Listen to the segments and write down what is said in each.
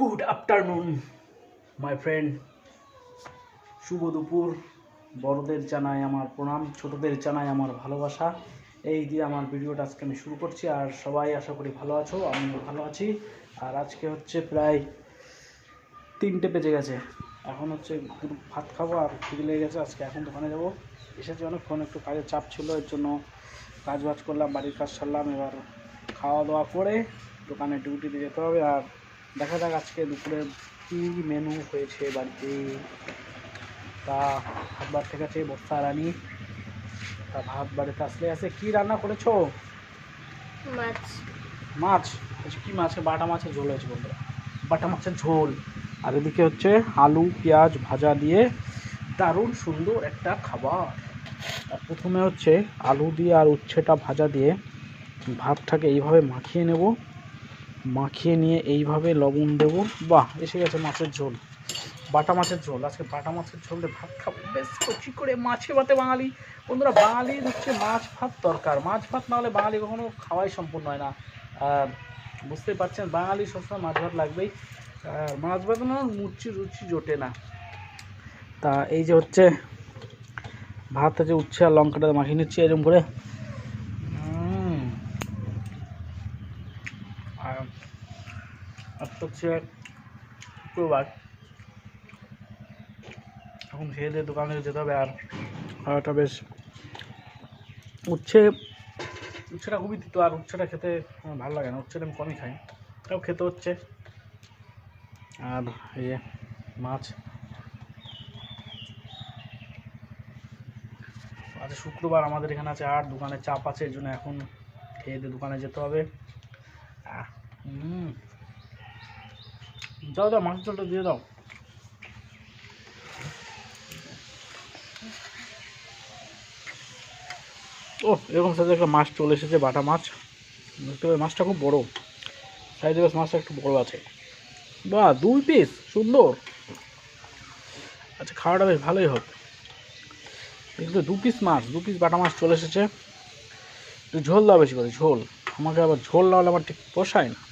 Good afternoon my friend শুভ দুপুর। বড়দের জানাই আমার প্রণাম, ছোটদের জানাই আমার ভালোবাসা। এই দিয়ে আমার ভিডিওটা আজকে আমি শুরু করছি, আর সবাই আশা করি ভালো আছো, আমিও ভালো আছি। আর আজকে হচ্ছে প্রায় তিনটে বেজে গেছে। এখন হচ্ছে ভাত খাব, আর খিদে লেগে গেছে, আজকে এখন দোকানে যাব। এসেছি অনেকক্ষণ, একটু কাজের চাপ ছিল, এর জন্য কাজ বাজ করলাম, বাড়ির কাজ সারলাম, এবার খাওয়া দাওয়া করে দোকানে ডিউটিতে যেতে হবে, আর দেখা যাক আজকে দুপুরে কী মেনু হয়েছে বাড়িতে। তা ভাত বার থেকে আছে বস্তা রানি। তা ভাত বাড়িতে আসলে আছে। কি রান্না করেছ? মাছ। মাছ? আচ্ছা কী মাছ? বাটা মাছের ঝোল হয়েছে বন্ধুরা। বাটা মাছের ঝোল। আর এদিকে হচ্ছে আলু পেঁয়াজ ভাজা দিয়ে দারুণ সুন্দর একটা খাবার। আর প্রথমে হচ্ছে আলু দিয়ে আর উচ্ছেটা ভাজা দিয়ে ভাতটাকে এইভাবে মাখিয়ে নেব। মাখিয়ে নিয়ে এইভাবে লবণ দেব। বাহ, এসে গেছে মাছের ঝোল। বাটা মাছের ঝোল, আজকে বাটা মাছের ঝোল ভাত খাব। বেশ কচি করে মাছে ভাতে বাঙালি। বন্ধুরা বাঙালির হচ্ছে মাছ ভাত দরকার। মাছ ভাত না হলে বাঙালি কখনো খাওয়াই সম্পূর্ণ হয় না। আর বুঝতেই পারছেন, বাঙালি সবসময় মাছ ভাত লাগবেই। মাছ ভাত না মুচি রুচি জোটে না। তা এই যে হচ্ছে, ভাত আছে উচ্ছে আর লঙ্কাটা মাখিয়ে নিচ্ছি এরকম করে উম। আর আজকে হচ্ছে শুক্রবার এখন খেয়ে দিয়ে দোকানে যেতে হবে আর খাওয়াটা বেশ উচ্ছে, উচ্ছেটা খুবই দিত আর উচ্ছেটা খেতে আমার ভালো লাগে না। উচ্ছেটা আমি কমই খাই, তাও খেতে হচ্ছে। আর এই যে মাছ, আজ শুক্রবার আমাদের এখানে আছে আর দোকানে চাপ আছে, এই জন্য এখন খেয়ে দিয়ে দোকানে যেতে হবে। হুম যাও দাও মাছের ঝোলটা দিয়ে দাও। ও এরকম সাইজে একটা মাছ চলে এসেছে, বাটা মাছ। দেখতে পাবে মাছটা খুব বড়। সাইজে বেশ মাছটা একটু বড় আছে। বাহ, দুই পিস সুন্দর। আচ্ছা খাওয়াটা বেশ ভালোই হোক। এগুলো দু পিস মাছ, দু পিস বাটা মাছ চলে এসেছে। একটু ঝোল দাও বেশি করে, ঝোল। আমাকে আবার ঝোল না হলে আমার ঠিক পোষায় না।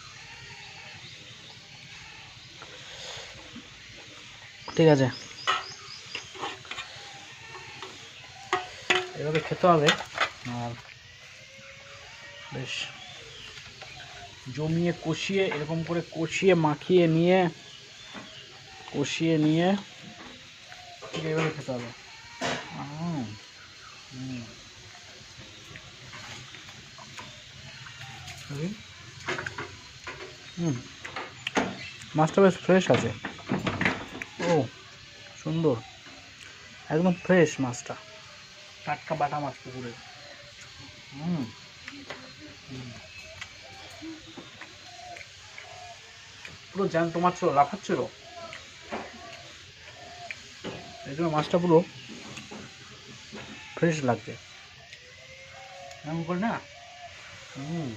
ঠিক আছে। এভাবে খেতে হবে। আর বেশ। জমিয়ে কষিয়ে, এরকম করে কষিয়ে, মাখিয়ে নিয়ে, কষিয়ে নিয়ে ঠিক এইভাবে খেতে হবে। হুম মাছটা বেশ ফ্রেশ আছে। ও, সুন্দর। একদম ফ্রেশ মাছটা। টাটকা বাটা মাছ পুকুরে। হুম। পুরো জ্যান্ত মাছ ছিল লাফাচ্ছিল এই জন্য মাছটা পুরো ফ্রেশ লাগছে। এমন করে না? হুম।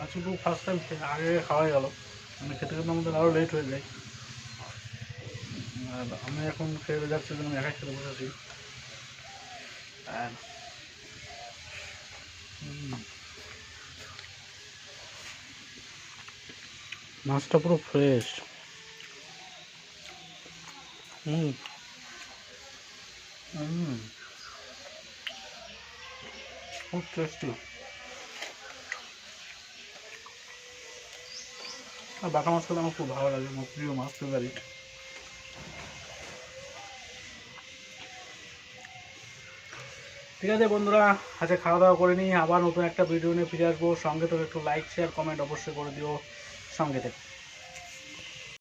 তো ফার্স্ট টাইম খেয়ে, আগে খাওয়া গেল। মানে খেতে খেতে আমাদের আরও লেট হয়ে যায়। আর আমি এখন খেয়ে যাচ্ছি আমি একাই খেতে বসেছি। আর মাছটা পুরো ফ্রেশ হুম। হুম। খুব টেস্টি আর বাঁকা মাছ খেলে আমার খুব ভালো লাগে, আমার প্রিয় মাছ ফেভারিট ঠিক আছে বন্ধুরা আচ্ছা খাওয়া দাওয়া করে নিই, আবার নতুন একটা ভিডিও নিয়ে ফিরে আসব। সঙ্গে তো একটু লাইক শেয়ার কমেন্ট অবশ্যই করে দিও। সঙ্গে থেকে।